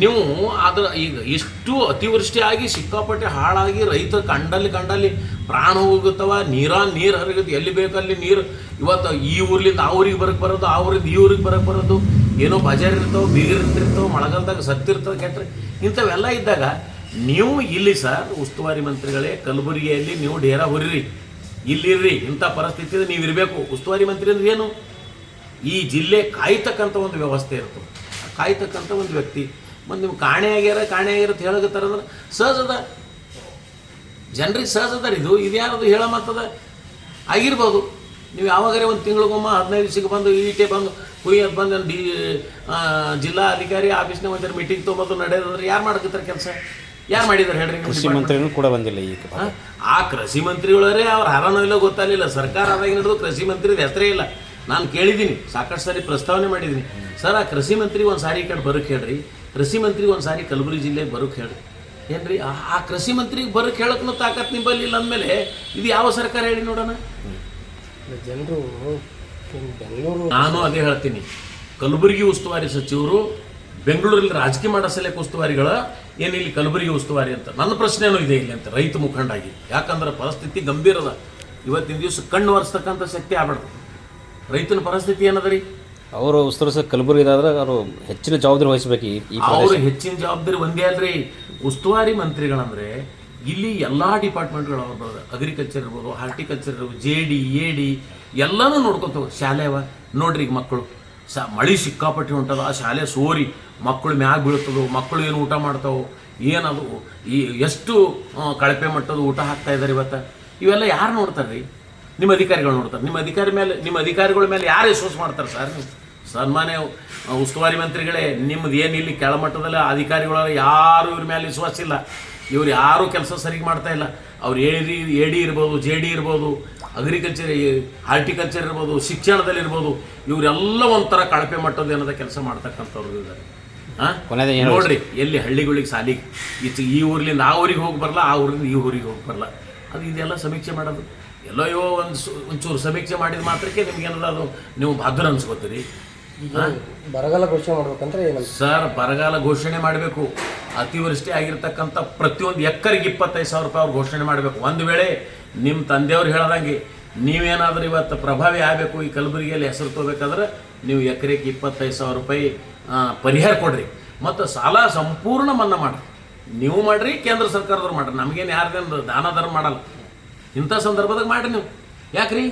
ನೀವು ಅದರ ಈಗ ಇಷ್ಟು ಅತಿವೃಷ್ಟಿ ಆಗಿ ಸಿಕ್ಕಾಪಟ್ಟೆ ಹಾಳಾಗಿ ರೈತ ಕಂಡಲ್ಲಿ ಕಂಡಲ್ಲಿ ಪ್ರಾಣ ಹೋಗುತ್ತವ, ನೀರ ನೀರು ಹರಿಗುತ್ತೆ ಎಲ್ಲಿ ಬೇಕಲ್ಲಿ ನೀರು. ಇವತ್ತು ಈ ಊರ್ಲಿಂದ ಆ ಊರಿಗೆ ಬರಕ್ಕೆ ಬರೋದು, ಆ ಊರಿಂದ ಈ ಊರಿಗೆ ಬರಕ್ಕೆ ಬರೋದು. ಏನೋ ಬಜಾರ್ ಇರ್ತಾವೆ ಬೀಗರಿರ್ತಿರ್ತಾವೆ ಮಳೆಗಾಲದಾಗ ಸತ್ತಿರ್ತವೆ ಕೆಟ್ಟರೆ ಇಂಥವೆಲ್ಲ ಇದ್ದಾಗ ನೀವು ಇಲ್ಲಿ ಸರ್, ಉಸ್ತುವಾರಿ ಮಂತ್ರಿಗಳೇ, ಕಲಬುರಗಿಯಲ್ಲಿ ನೀವು ಡೇರಾ ಹೊರಿರಿ. ಇಲ್ಲಿರ್ರಿ. ಇಂಥ ಪರಿಸ್ಥಿತಿ ನೀವು ಇರಬೇಕು. ಉಸ್ತುವಾರಿ ಮಂತ್ರಿ ಅಂದ್ರೆ ಏನು? ಈ ಜಿಲ್ಲೆ ಕಾಯ್ತಕ್ಕಂಥ ಒಂದು ವ್ಯವಸ್ಥೆ ಇರ್ತದೆ. ಕಾಯ್ತಕ್ಕಂಥ ಒಂದು ವ್ಯಕ್ತಿ ಮತ್ತು ನೀವು ಕಾಣೆ ಆಗ್ಯಾರ ಕಾಣೆ ಆಗ್ಯಾರ ಅಂತ ಹೇಳಕತ್ತಾರ ಅಂದ್ರೆ ಸಹಜ ಅದ. ಜನರಿಗೆ ಸಹಜ ಅದ ಇದು. ಇದು ಯಾರದು ಹೇಳ ಮಾತದ ಆಗಿರ್ಬೋದು. ನೀವು ಯಾವಾಗಾರೆ ಒಂದು ತಿಂಗಳಿಗೊಮ್ಮ ಹದಿನೈದು ದಿವಸಕ್ಕೆ ಬಂದು ಈಟೆ ಬಂದು ಕುಯ್ಯೋದು ಬಂದು ಡಿ ಜಿಲ್ಲಾ ಅಧಿಕಾರಿ ಆಫೀಸ್ನಾಗ ಒಂಥರ ಮೀಟಿಂಗ್ ತೊಗೊಂಬಂದು ನಡೆಯೋದಂದ್ರೆ ಯಾರು ಮಾಡ್ಕತ್ತಾರೆ ಕೆಲಸ? ಯಾರು ಮಾಡಿದಾರೆ ಹೇಳ್ರಿ ಕೃಷಿ ಮಂತ್ರಿಗಳು ಕೂಡ ಬಂದಿಲ್ಲ ಈಗ ಆ? ಕೃಷಿ ಮಂತ್ರಿಗಳರೇ ಅವ್ರ ಹರನೋ ಇಲ್ಲೋ ಗೊತ್ತಾಗಲಿಲ್ಲ. ಸರ್ಕಾರ ಆದಾಗ ನಡೆದು ಕೃಷಿ ಮಂತ್ರಿದ ಹೆಸರೇ ಇಲ್ಲ. ನಾನು ಕೇಳಿದ್ದೀನಿ ಸಾಕಷ್ಟು ಸಾರಿ ಪ್ರಸ್ತಾವನೆ ಮಾಡಿದ್ದೀನಿ ಸರ್ ಆ ಕೃಷಿ ಮಂತ್ರಿ ಒಂದು ಸಾರಿ ಈ ಕಡೆ ಬರೋಕೆ ಹೇಳ್ರಿ. ಕೃಷಿ ಮಂತ್ರಿ ಒಂದು ಸಾರಿ ಕಲಬುರಗಿ ಜಿಲ್ಲೆಗೆ ಬರೋಕೆ ಹೇಳ್ರಿ ಏನ್ರಿ? ಆ ಆ ಕೃಷಿ ಮಂತ್ರಿಗೆ ಬರೋಕೆ ಹೇಳಕ್ಕೂ ತಾಕತ್ ನಿಂಬಲ್ಲಿ ಇಲ್ಲ ಅಂದಮೇಲೆ ಇದು ಯಾವ ಸರ್ಕಾರ ಹೇಳಿ ನೋಡೋಣ? ಜನರು ಬೆಂಗಳೂರು ನಾನು ಅದೇ ಹೇಳ್ತೀನಿ. ಕಲಬುರಗಿ ಉಸ್ತುವಾರಿ ಸಚಿವರು ಬೆಂಗಳೂರಲ್ಲಿ ರಾಜಕೀಯ ಮಾಡೋ ಸಲಕ್ಕೆ ಉಸ್ತುವಾರಿಗಳ ಏನು ಇಲ್ಲಿ ಕಲಬುರಗಿ ಉಸ್ತುವಾರಿ ಅಂತ? ನನ್ನ ಪ್ರಶ್ನೆನೂ ಇದೆ ಇಲ್ಲಿ ಅಂತ ರೈತ ಮುಖಂಡಾಗಿ. ಯಾಕಂದ್ರೆ ಪರಿಸ್ಥಿತಿ ಗಂಭೀರದ ಇವತ್ತಿನ ದಿವಸ ಕಣ್ಣು ಒರೆಸ್ತಕ್ಕಂಥ ಶಕ್ತಿ ಆಗ್ಬಾರ್ದು ರೈತನ ಪರಿಸ್ಥಿತಿ ಏನದ ರೀ? ಅವರು ಉಸ್ತುವಾರಿ ಕಲಬುರಗಿ ಕಲಬುರಗಿದಾದ್ರೆ ಅವರು ಹೆಚ್ಚಿನ ಜವಾಬ್ದಾರಿ ವಹಿಸಬೇಕು ಈ ಅವರು ಹೆಚ್ಚಿನ ಜವಾಬ್ದಾರಿ ಒಂದೇ ಅಲ್ರಿ. ಉಸ್ತುವಾರಿ ಮಂತ್ರಿಗಳಂದ್ರೆ ಇಲ್ಲಿ ಎಲ್ಲಾ ಡಿಪಾರ್ಟ್ಮೆಂಟ್ಗಳು ಅವ್ರು ಬರೋದು ಅಗ್ರಿಕಲ್ಚರ್ ಇರ್ಬೋದು ಹಾರ್ಟಿಕಲ್ಚರ್ ಇರ್ಬೋದು ಜೆ ಡಿ ಎ ಡಿ ಎಲ್ಲನೂ ನೋಡ್ಕೊತಾವ. ಶಾಲೆ ಅವ. ನೋಡ್ರಿ ಈಗ ಮಕ್ಕಳು. ಸ ಮಳೆ ಸಿಕ್ಕಾಪಟ್ಟಿ ಹೊಂಟದ, ಆ ಶಾಲೆ ಸೋರಿ. ಮಕ್ಕಳು ಮ್ಯಾಗ ಬೀಳ್ತದೋ, ಮಕ್ಕಳು ಏನು ಊಟ ಮಾಡ್ತಾವೋ, ಏನದು, ಈ ಎಷ್ಟು ಕಳಪೆ ಮಟ್ಟದ ಊಟ ಹಾಕ್ತಾ ಇದ್ದಾರೆ ಇವತ್ತು. ಇವೆಲ್ಲ ಯಾರು ನೋಡ್ತಾರೆ ರೀ ನಿಮ್ಮ ಅಧಿಕಾರಿಗಳು ನೋಡ್ತಾರೆ. ನಿಮ್ಮ ಅಧಿಕಾರಿ ಮೇಲೆ ನಿಮ್ಮ ಅಧಿಕಾರಿಗಳ ಮೇಲೆ ಯಾರು ವಿಶ್ವಾಸ ಮಾಡ್ತಾರೆ ಸರ್ ನೀವು? ಸನ್ಮಾನ್ಯ ಉಸ್ತುವಾರಿ ಮಂತ್ರಿಗಳೇ ನಿಮ್ಮದು ಏನು ಇಲ್ಲಿ ಕೆಳಮಟ್ಟದಲ್ಲಿ ಅಧಿಕಾರಿಗಳ ಯಾರು ಇವ್ರ ಮೇಲೆ ವಿಶ್ವಾಸ ಇಲ್ಲ. ಇವ್ರು ಯಾರೂ ಕೆಲಸ ಸರಿಗೆ ಮಾಡ್ತಾ ಇಲ್ಲ. ಅವ್ರು ಎ ಡಿ ಎ ಡಿ ಇರ್ಬೋದು ಜೆ ಡಿ ಇರ್ಬೋದು ಅಗ್ರಿಕಲ್ಚರ್ ಹಾರ್ಟಿಕಲ್ಚರ್ ಇರ್ಬೋದು ಶಿಕ್ಷಣದಲ್ಲಿ ಇರ್ಬೋದು ಇವರೆಲ್ಲ ಒಂಥರ ಕಳಪೆ ಮಟ್ಟದ ಏನದ ಕೆಲಸ ಮಾಡ್ತಕ್ಕಂಥವ್ರು ಇದ್ದಾರೆ ಹಾಂ ನೋಡ್ರಿ ಎಲ್ಲಿ ಹಳ್ಳಿಗಳಿಗೆ ಸಾಲಿಗೆ ಇತ್ತು ಈ ಊರ್ಲಿಂದ ಆ ಊರಿಗೆ ಹೋಗಿ ಬರಲ್ಲ ಆ ಊರಿಂದ ಈ ಊರಿಗೆ ಹೋಗಿ ಬರಲ್ಲ ಅದು ಇದೆಲ್ಲ ಸಮೀಕ್ಷೆ ಮಾಡೋದು. ಎಲ್ಲೋ ಒಂದು ಒಂಚೂರು ಸಮೀಕ್ಷೆ ಮಾಡಿದ ಮಾತ್ರಕ್ಕೆ ನಿಮಗೆ ಅದು ನೀವು ಭದ್ರ ಅನ್ಸ್ಕೋತೀರಿ. ಬರಗಾಲ ಘೋಷಣೆ ಮಾಡ್ಬೇಕಂದ್ರೆ ಸರ್ ಬರಗಾಲ ಘೋಷಣೆ ಮಾಡಬೇಕು. ಅತಿವೃಷ್ಟಿ ಆಗಿರ್ತಕ್ಕಂಥ ಪ್ರತಿಯೊಂದು ಎಕರೆಗೆ ಇಪ್ಪತ್ತೈದು ಸಾವಿರ ರೂಪಾಯಿ ಅವ್ರು ಘೋಷಣೆ ಮಾಡಬೇಕು. ಒಂದು ವೇಳೆ ನಿಮ್ಮ ತಂದೆಯವ್ರು ಹೇಳ್ದಂಗೆ ನೀವೇನಾದರೂ ಇವತ್ತು ಪ್ರಭಾವಿ ಆಗಬೇಕು ಈ ಕಲಬುರಗಿಯಲ್ಲಿ ಹೆಸರು ತಗೋಬೇಕಾದ್ರೆ ನೀವು ಎಕರೆಗೆ ಇಪ್ಪತ್ತೈದು ಸಾವಿರ ರೂಪಾಯಿ ಪರಿಹಾರ ಕೊಡ್ರಿ. ಮತ್ತು ಸಾಲ ಸಂಪೂರ್ಣ ಮನ್ನಾ ಮಾಡ್ರಿ. ನೀವು ಮಾಡ್ರಿ ಕೇಂದ್ರ ಸರ್ಕಾರದವ್ರು ಮಾಡ್ರಿ. ನಮಗೇನು ಯಾರ್ದೇನು ದಾನ ಧರ್ಮ ಮಾಡಲ್ಲ. ಇಂಥ ಸಂದರ್ಭದಾಗ ಮಾಡಿರಿ ನೀವು. ಯಾಕ್ರಿ?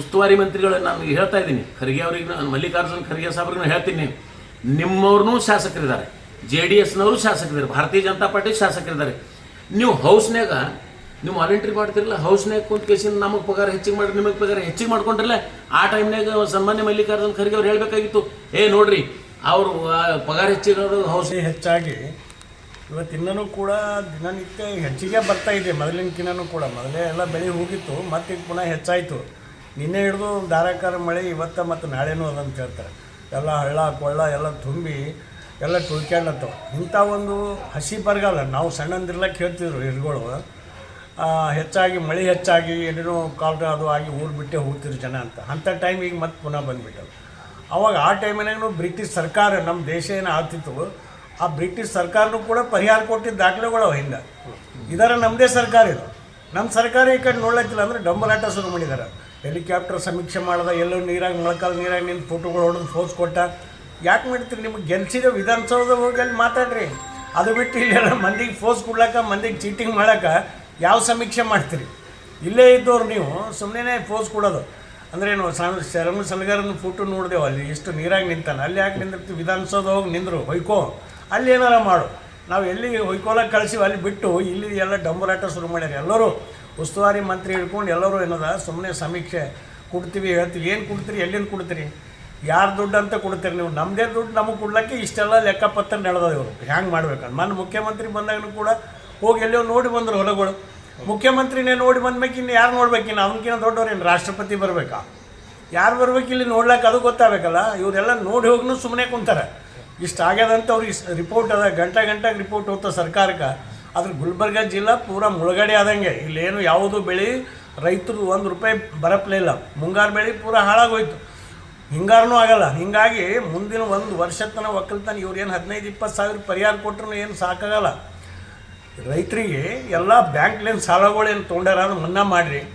ಉಸ್ತುವಾರಿ ಮಂತ್ರಿಗಳು ನಾನು ಹೇಳ್ತಾ ಇದ್ದೀನಿ. ಖರ್ಗೆ ಅವ್ರಿಗೆ ಮಲ್ಲಿಕಾರ್ಜುನ್ ಖರ್ಗೆ ಸಾಹೇಬ್ರಿಗೂ ಹೇಳ್ತೀನಿ. ನಿಮ್ಮವ್ರನ್ನೂ ಶಾಸಕರಿದ್ದಾರೆ. ಜೆ ಡಿ ಎಸ್ನವರು ಶಾಸಕರಿದ್ದಾರೆ. ಭಾರತೀಯ ಜನತಾ ಪಾರ್ಟಿ ಶಾಸಕರಿದ್ದಾರೆ. ನೀವು ಹೌಸ್ನಾಗ ನೀವು ವಾಲಂಟ್ರಿ ಮಾಡ್ತಿರಲ್ಲ ಹೌಸ್ನಾಗ ಕುಂತ ಕೇಸಿನ ನಮಗೆ ಪಗಾರ ಹೆಚ್ಚಿಗೆ ಮಾಡಿ ನಿಮಗೆ ಪಗಾರ ಹೆಚ್ಚಿಗೆ ಮಾಡ್ಕೊಂಡ್ರಲ್ಲ? ಆ ಟೈಮ್ನಾಗ ಸನ್ಮಾನ್ಯ ಮಲ್ಲಿಕಾರ್ಜುನ್ ಖರ್ಗೆ ಅವ್ರು ಹೇಳಬೇಕಾಗಿತ್ತು. ಏ, ನೋಡ್ರಿ, ಅವರು ಪಗಾರ ಹೆಚ್ಚಿರೋದು ಹೌಸ್ ಹೆಚ್ಚಾಗಿ ಇವತ್ತಿನ್ನೂ ಕೂಡ ದಿನನಿತ್ಯ ಹೆಚ್ಚಿಗೆ ಬರ್ತಾ ಇದೆ. ಮೊದಲಿನಕಿನ್ನೂ ಕೂಡ. ಮೊದಲೇ ಎಲ್ಲ ಬೆಳೆ ಹೋಗಿತ್ತು, ಮತ್ತೆ ಈಗ ಪುನಃ ಹೆಚ್ಚಾಯಿತು. ನಿನ್ನೆ ಹಿಡಿದು ಧಾರಾಕಾರ ಮಳೆ, ಇವತ್ತು ಮತ್ತು ನಾಳೆನೂ ಅದಂತ ಹೇಳ್ತಾರೆ. ಎಲ್ಲ ಹಳ್ಳ, ಕೊಳ್ಳ ಎಲ್ಲ ತುಂಬಿ ಎಲ್ಲ ತುಳ್ಕ್ಯಾಡ್ಲತ್ತವ ಇಂಥ ಒಂದು ಹಸಿ ಬರಗಾಲ, ನಾವು ಸಣ್ಣಂದಿರ್ಲಕ್ಕೆ ಹೇಳ್ತಿದ್ರು ಹಿರುಗಳು ಹೆಚ್ಚಾಗಿ ಮಳೆ ಹೆಚ್ಚಾಗಿ ಏನೇನೋ ಕಾಲ ಅದು ಆಗಿ ಊರು ಬಿಟ್ಟೆ ಹೋಗ್ತಿದ್ರು ಜನ ಅಂತ. ಅಂಥ ಟೈಮಿಗೆ ಮತ್ತೆ ಪುನಃ ಬಂದುಬಿಟ್ಟವು. ಅವಾಗ ಆ ಟೈಮಿನಾಗೂ ಬ್ರಿಟಿಷ್ ಸರ್ಕಾರ ನಮ್ಮ ದೇಶ ಏನು ಆಗ್ತಿತ್ತು ಆ ಬ್ರಿಟಿಷ್ ಸರ್ಕಾರನೂ ಕೂಡ ಪರಿಹಾರ ಕೊಟ್ಟಿದ್ದ ದಾಖಲೆಗಳು ಅವ ಹಿಂದೆ. ಇದರ ನಮ್ಮದೇ ಸರ್ಕಾರ ಇದು. ನಮ್ಮ ಸರ್ಕಾರ ಈ ಕಡೆ ನೋಡ್ಲತ್ತಿಲ್ಲ ಅಂದರೆ ಡಂಬಲಾಟ ಶುರು ಮಾಡಿದ್ದಾರೆ ಹೆಲಿಕಾಪ್ಟರ್ ಸಮೀಕ್ಷೆ ಮಾಡ್ದ, ಎಲ್ಲೋ ನೀರಾಗ, ಮೊಳಕಾಲ ನೀರಾಗ ನಿಂತು ಫೋಟೋಗಳು ಹೊಡೆದು ಫೋಸ್ ಕೊಟ್ಟ. ಯಾಕೆ ಮಾಡ್ತೀರಿ ನಿಮಗೆ ಗೆಲ್ಸಿದ ವಿಧಾನಸೌಧ ಹೋಗಿ ಅಲ್ಲಿ ಮಾತಾಡ್ರಿ. ಅದು ಬಿಟ್ಟು ಇಲ್ಲೆಲ್ಲ ಮಂದಿಗೆ ಫೋಸ್ ಕೊಡ್ಲಕ್ಕ, ಮಂದಿಗೆ ಚೀಟಿಂಗ್ ಮಾಡಕ್ಕೆ ಯಾವ ಸಮೀಕ್ಷೆ ಮಾಡ್ತೀರಿ? ಇಲ್ಲೇ ಇದ್ದವ್ರು ನೀವು ಸುಮ್ಮನೆ ಫೋಸ್ ಕೊಡೋದು. ಅಂದ್ರೆ ಏನು, ಸಣ್ಣ ಶರಣ ಸಲಗಾರನ ಫೋಟೋ ನೋಡಿದೆವು ಅಲ್ಲಿ. ಎಷ್ಟು ನೀರಾಗಿ ನಿಂತಾನೆ ಅಲ್ಲಿ ಯಾಕೆ ನಿಂದಿರ್ತೀವಿ ವಿಧಾನಸೌಧ ಹೋಗಿ ನಿಂದರು, ಹೊಯ್ಕೋ. ಅಲ್ಲಿ ಏನಾರ ಮಾಡು. ನಾವು ಎಲ್ಲಿ ಹೊಯ್ಕೊಳಕ್ಕೆ ಕಳಿಸಿವಿ ಅಲ್ಲಿ ಬಿಟ್ಟು ಇಲ್ಲಿ ಎಲ್ಲ ಡಂಬರಾಟ ಶುರು ಮಾಡ್ಯಾರ. ಎಲ್ಲರೂ ಉಸ್ತುವಾರಿ ಮಂತ್ರಿ ಹಿಡ್ಕೊಂಡು ಎಲ್ಲರೂ ಏನದ ಸುಮ್ಮನೆ ಸಮೀಕ್ಷೆ ಕೊಡ್ತೀವಿ, ಹೇಳ್ತೀವಿ. ಏನು ಕೊಡ್ತೀರಿ, ಎಲ್ಲಿಂದ ಕೊಡ್ತೀರಿ? ಯಾರು ದುಡ್ಡು ಅಂತ ಕೊಡ್ತೀರಿ ನೀವು? ನಮ್ಮದೇ ದುಡ್ಡು ನಮಗೆ ಕೊಡ್ಲಿಕ್ಕೆ ಇಷ್ಟೆಲ್ಲ ಲೆಕ್ಕಪತ್ರ ನಡೆದ ಇವರು. ಹ್ಯಾಂಗೆ ಮಾಡ್ಬೇಕಂತ. ಮೊನ್ನೆ ಮುಖ್ಯಮಂತ್ರಿ ಬಂದಾಗಲೂ ಕೂಡ ಹೋಗಿ ಎಲ್ಲಿಯೋ ನೋಡಿ ಬಂದರು ಹೊಲಗಳು. ಮುಖ್ಯಮಂತ್ರಿನೇ ನೋಡಿ ಬಂದ್ಮೇಲೆ ಇನ್ನು ಯಾರು ನೋಡ್ಬೇಕು? ಇನ್ನು ಅವನಕಿನ್ನ ದೊಡ್ಡವ್ರೇನು? ರಾಷ್ಟ್ರಪತಿ ಬರಬೇಕಾ? ಯಾರು ಬರ್ಬೇಕು ಇಲ್ಲಿ ನೋಡ್ಲಿಕ್ಕೆ ಅದು ಗೊತ್ತಾಗಬೇಕಲ್ಲ. ಇವರೆಲ್ಲ ನೋಡಿ ಹೋಗ್ನು ಸುಮ್ಮನೆ ಕುಂತಾರೆ. ಇಷ್ಟು ಆಗ್ಯದಂತ ಅವ್ರಿಗೆ ರಿಪೋರ್ಟ್ ಅದ. ಗಂಟೆ ಗಂಟೆಗೆ ರಿಪೋರ್ಟ್ ಹೋಗ್ತದೆ ಸರ್ಕಾರಕ್ಕೆ. ಆದ್ರೆ ಗುಲ್ಬರ್ಗ ಜಿಲ್ಲಾ ಪೂರ ಮುಳುಗಡೆ ಆದಂಗೆ. ಇಲ್ಲೇನು ಯಾವುದು ಬೆಳೆ ರೈತರು ಒಂದು ರೂಪಾಯಿ ಬರಪ್ಲೇ ಇಲ್ಲ. ಮುಂಗಾರು ಬೆಳೆ ಪೂರ ಹಾಳಾಗೋಯ್ತು. ಹಿಂಗಾರನೂ ಆಗಲ್ಲ. ಹಿಂಗಾಗಿ ಮುಂದಿನ ಒಂದು ವರ್ಷ ತನಕ ಒಕ್ಕಲ್ತನ ಇವ್ರು ಏನು ಹದಿನೈದು, ಇಪ್ಪತ್ತು ಸಾವಿರ ಪರಿಹಾರ ಕೊಟ್ಟರು ಏನು ಸಾಕಾಗಲ್ಲ. ರೈತರಿಗೆ ಎಲ್ಲ ಬ್ಯಾಂಕ್ಲೇನು ಸಾಲಗಳೇನು ತೊಗೊಂಡಾರ ಮನ್ನಾ ಮಾಡಿರಿ.